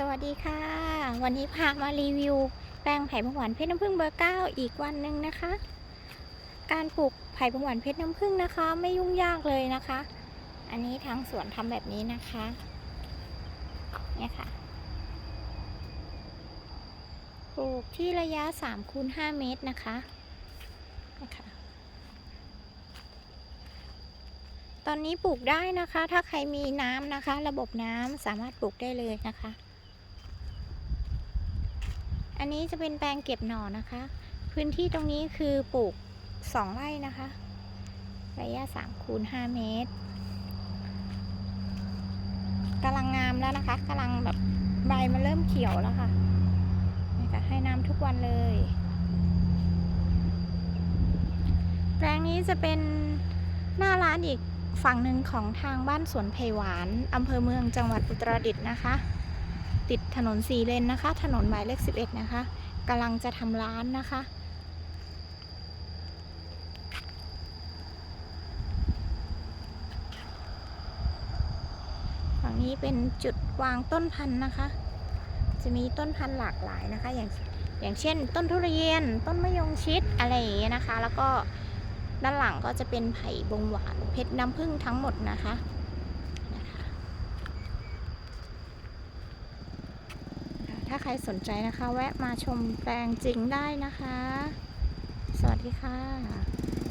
สวัสดีค่ะ วันนี้พามารีวิว แปลงไผ่ผงหวานเพชรน้ำผึ้งเบอร์เก้าอีกวันหนึ่งนะคะ การปลูกไผ่ผงหวานเพชรน้ำผึ้งนะคะ ไม่ยุ่งยากเลยนะคะ อันนี้ทางสวนทำแบบนี้นะคะ เนี่ยค่ะ ปลูกที่ระยะ3คูณ5เมตรนะคะนะคะตอนนี้ปลูกได้นะคะ ถ้าใครมีน้ำนะคะ ระบบน้ำสามารถปลูกได้เลยนะคะ อันนี้จะเป็นแปลงเก็บหน่อนะคะ พื้นที่ตรงนี้คือปลูกสองไร่นะคะ ระยะ3คูณ5เมตรกำลังงามแล้วนะคะกำลังแบบใบมันเริ่มเขียวแล้วค่ะนี่ค่ะให้น้ำทุกวันเลย แปลงนี้จะเป็นหน้าร้านอีกฝั่งหนึ่งของทางบ้านสวนไผ่หวานอำเภอเมืองจังหวัดอุตรดิตถ์นะคะ ติดถนนสีเลนนะคะ ถนนหมายเลข11นะคะกำลังจะทำร้านนะคะ ฝั่งนี้เป็นจุดวางต้นพันธุ์นะคะ จะมีต้นพันธุ์หลากหลายนะคะ อย่างอย่างเช่น ต้นทุเรียน ต้นมะยงชิดอะไรอย่างเงี้ยนะคะ แล้วก็ด้านหลังก็จะเป็นไผ่บงหวานเพชรน้ำผึ้งทั้งหมดนะคะนะคะ ถ้าใครสนใจนะคะ แวะมาชมแปลงจริงได้นะคะ สวัสดีค่ะ